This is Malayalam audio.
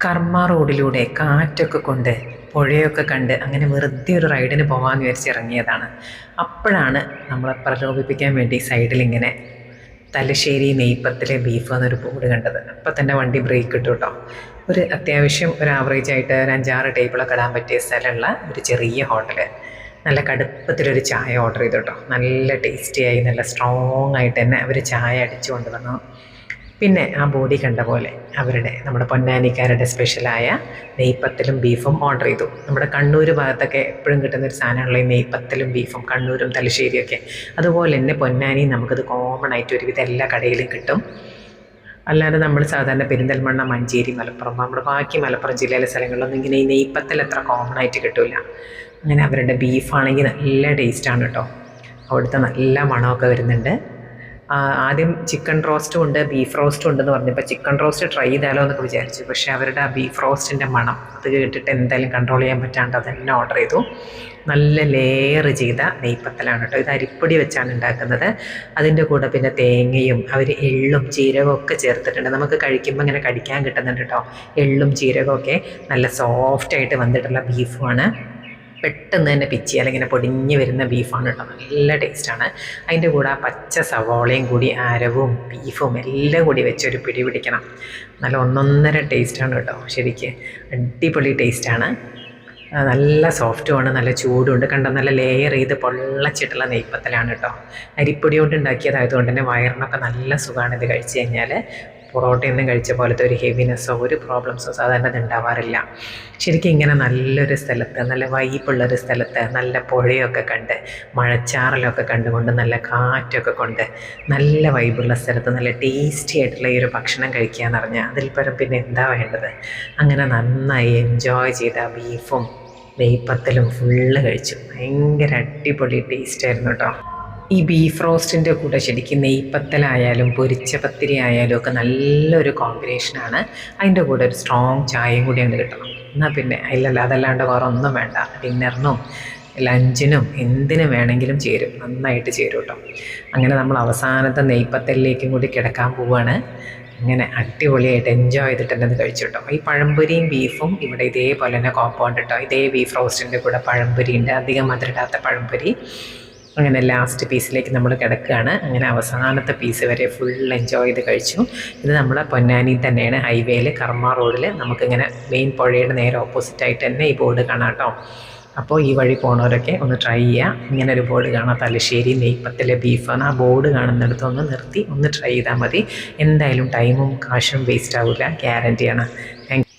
കർമ്മ റോഡിലൂടെ കാറ്റൊക്കെ കൊണ്ട് പുഴയൊക്കെ കണ്ട് അങ്ങനെ വെറുതെ ഒരു റൈഡിന് പോകാമെന്ന് വിചാരിച്ച് ഇറങ്ങിയതാണ്. അപ്പോഴാണ് നമ്മളെ പ്രലോഭിപ്പിക്കാൻ വേണ്ടി സൈഡിൽ ഇങ്ങനെ തലശ്ശേരി നെയ്പ്പത്തിലെ ബീഫ് എന്നൊരു ബോർഡ് കണ്ടത്. അപ്പം തന്നെ വണ്ടി ബ്രേക്ക് ഇട്ടു കേട്ടോ ഒരു അത്യാവശ്യം ഒരു ആവറേജ് ആയിട്ട് ഒരു അഞ്ചാറ് ടേബിളൊക്കെ ഇടാൻ പറ്റിയ സ്ഥലമുള്ള ഒരു ചെറിയ ഹോട്ടൽ നല്ല കടുപ്പത്തിലൊരു ചായ ഓർഡർ ചെയ്തു കേട്ടോ നല്ല ടേസ്റ്റിയായി നല്ല സ്ട്രോങ് ആയിട്ട് തന്നെ അവർ ചായ അടിച്ചു കൊണ്ടുവന്നു പിന്നെ ആ ബോഡി കണ്ട പോലെ അവരുടെ നമ്മുടെ പൊന്നാനിക്കാരുടെ സ്പെഷ്യലായ നെയ്പ്പത്തലും ബീഫും ഓർഡർ ചെയ്തു. നമ്മുടെ കണ്ണൂർ ഭാഗത്തൊക്കെ എപ്പോഴും കിട്ടുന്ന ഒരു സാധനമുള്ള ഈ നെയ്പ്പത്തലും ബീഫും കണ്ണൂരും തലശ്ശേരിയൊക്കെ അതുപോലെ തന്നെ പൊന്നാനി നമുക്കത് കോമൺ ആയിട്ട് ഒരുവിധം എല്ലാ കടയിലും കിട്ടും. അല്ലാതെ നമ്മൾ സാധാരണ പെരിന്തൽമണ്ണ മഞ്ചേരി മലപ്പുറം നമ്മുടെ ബാക്കി മലപ്പുറം ജില്ലയിലെ സ്ഥലങ്ങളിലൊന്നും ഇങ്ങനെ ഈ നെയ്പ്പത്തൽ അത്ര കോമൺ ആയിട്ട് കിട്ടില്ല അങ്ങനെ അവരുടെ ബീഫാണെങ്കിൽ നല്ല ടേസ്റ്റാണ് കേട്ടോ. അവിടുത്തെ നല്ല മണമൊക്കെ വരുന്നുണ്ട്. ആദ്യം ചിക്കൻ റോസ്റ്റും ഉണ്ട് ബീഫ് റോസ്റ്റും ഉണ്ടെന്ന് പറഞ്ഞപ്പോൾ ചിക്കൻ റോസ്റ്റ് ട്രൈ ചെയ്താലോ എന്നൊക്കെ വിചാരിച്ചു. പക്ഷേ അവരുടെ ആ ബീഫ് റോസ്റ്റിന്റെ മണം അത് കേട്ടിട്ട് എന്തായാലും കൺട്രോൾ ചെയ്യാൻ പറ്റാണ്ട് അതെല്ലാം ഓർഡർ ചെയ്തു. നല്ല ലെയർ ചെയ്ത നെയ്പ്പത്തലാണ് കേട്ടോ. ഇത് അരിപ്പൊടി വെച്ചാണ് ഉണ്ടാക്കുന്നത്. അതിന്റെ കൂടെ പിന്നെ തേങ്ങയും അവർ എള്ളും ജീരകവും ഒക്കെ ചേർത്തിട്ടുണ്ട്. നമുക്ക് കഴിക്കുമ്പോൾ ഇങ്ങനെ കടിക്കാൻ കിട്ടുന്നുണ്ട് കേട്ടോ. എള്ളും ജീരകവും ഒക്കെ നല്ല സോഫ്റ്റായിട്ട് വന്നിട്ടുള്ള ബീഫുമാണ്. പെട്ടെന്ന് തന്നെ പിച്ചി ഇങ്ങനെ പൊടിഞ്ഞ് വരുന്ന ബീഫാണ് കേട്ടോ. നല്ല ടേസ്റ്റാണ്. അതിന്റെ കൂടെ ആ പച്ച സവോളയും കൂടി അരവും ബീഫും എല്ലാം കൂടി വെച്ചൊരു പിടി പിടിക്കണം. നല്ല ഒന്നൊന്നര ടേസ്റ്റാണ് കേട്ടോ. ശരിക്ക് അടിപൊളി ടേസ്റ്റാണ്. നല്ല സോഫ്റ്റുമാണ് നല്ല ചൂടുണ്ട്. കണ്ട? നല്ല ലെയർ ചെയ്ത് പൊള്ളച്ചിട്ടുള്ള നെയ്പ്പത്തലാണ് കേട്ടോ. അരിപ്പൊടി കൊണ്ട് ഉണ്ടാക്കിയതായതുകൊണ്ട് തന്നെ വയറിനൊക്കെ നല്ല സുഖമാണ് ഇത് കഴിച്ച് കഴിഞ്ഞാൽ പൊറോട്ടയിൽ നിന്ന് കഴിച്ച പോലത്തെ ഒരു ഹെവിനെസ്സോ ഒരു പ്രോബ്ലംസോ സാധാരണ ഉണ്ടാവാറില്ല. ശരിക്കും ഇങ്ങനെ നല്ലൊരു സ്ഥലത്ത് നല്ല വൈബുള്ളൊരു സ്ഥലത്ത് നല്ല പുഴയൊക്കെ കണ്ട് മഴച്ചാറലൊക്കെ കണ്ടുകൊണ്ട് നല്ല കാറ്റൊക്കെ കൊണ്ട് നല്ല വൈബുള്ള സ്ഥലത്ത് നല്ല ടേസ്റ്റി ആയിട്ടുള്ള ഈ ഒരു ഭക്ഷണം കഴിക്കുക എന്ന് പറഞ്ഞാൽ അതിൽ പരം പിന്നെ എന്താ വേണ്ടത്? അങ്ങനെ നന്നായി എൻജോയ് ചെയ്ത ബീഫും നെയ്പ്പത്തലും ഫുള്ള് കഴിച്ചു. ഭയങ്കര അടിപൊളി ടേസ്റ്റ് ആയിരുന്നു കേട്ടോ ഈ ബീഫ് റോസ്റ്റിന്റെ കൂടെ ശരിക്കും നെയ്പ്പത്തലായാലും പൊരിച്ച പത്തിരി ആയാലും ഒക്കെ നല്ലൊരു കോമ്പിനേഷനാണ് അതിന്റെ കൂടെ ഒരു സ്ട്രോങ് ചായയും കൂടി അങ്ങ് കിട്ടണം. എന്നാൽ പിന്നെ അതിലല്ല അതല്ലാണ്ട് വേറെ ഒന്നും വേണ്ട. ഡിന്നറിനും ലഞ്ചിനും എന്തിനും വേണമെങ്കിലും ചേരും. നന്നായിട്ട് ചേരും കേട്ടോ അങ്ങനെ നമ്മൾ അവസാനത്തെ നെയ്പ്പത്തലിലേക്കും കൂടി കിടക്കാൻ പോവുകയാണ് അങ്ങനെ അടിപൊളിയായിട്ട് എൻജോയ് ചെയ്തിട്ട് തന്നെ അത് കഴിച്ചു കേട്ടോ ഈ പഴംപൊരിയും ബീഫും ഇവിടെ ഇതേപോലെ തന്നെ കോമ്പൗണ്ട് കേട്ടോ ഇതേ ബീഫ് റോസ്റ്റിന്റെ കൂടെ പഴംപൊരി ഉണ്ട് അധികം മധുരിടാത്ത പഴംപൊരി. അങ്ങനെ ലാസ്റ്റ് പീസിലേക്ക് നമ്മൾ കിടക്കുകയാണ്. അങ്ങനെ അവസാനത്തെ പീസ് വരെ ഫുൾ എൻജോയ് ചെയ്ത് കഴിച്ചു. ഇത് നമ്മളെ പൊന്നാനി തന്നെയാണ് ഹൈവേയിൽ കർമ്മ റോഡിൽ നമുക്കിങ്ങനെ മെയിൻ പുഴയുടെ നേരെ ഓപ്പോസിറ്റായിട്ട് തന്നെ ഈ ബോർഡ് കാണാം കേട്ടോ അപ്പോൾ ഈ വഴി പോണവരൊക്കെ ഒന്ന് ട്രൈ ചെയ്യുക ഇങ്ങനെ ഒരു ബോർഡ് കാണാം. തലശ്ശേരി നെയ്പ്പത്തിലെ ബീഫാണ്. ആ ബോർഡ് കാണുന്നിടത്ത് ഒന്ന് നിർത്തി ഒന്ന് ട്രൈ ചെയ്താൽ മതി. എന്തായാലും ടൈമും കാശും വേസ്റ്റ് ആവില്ല ഗ്യാരണ്ടിയാണ്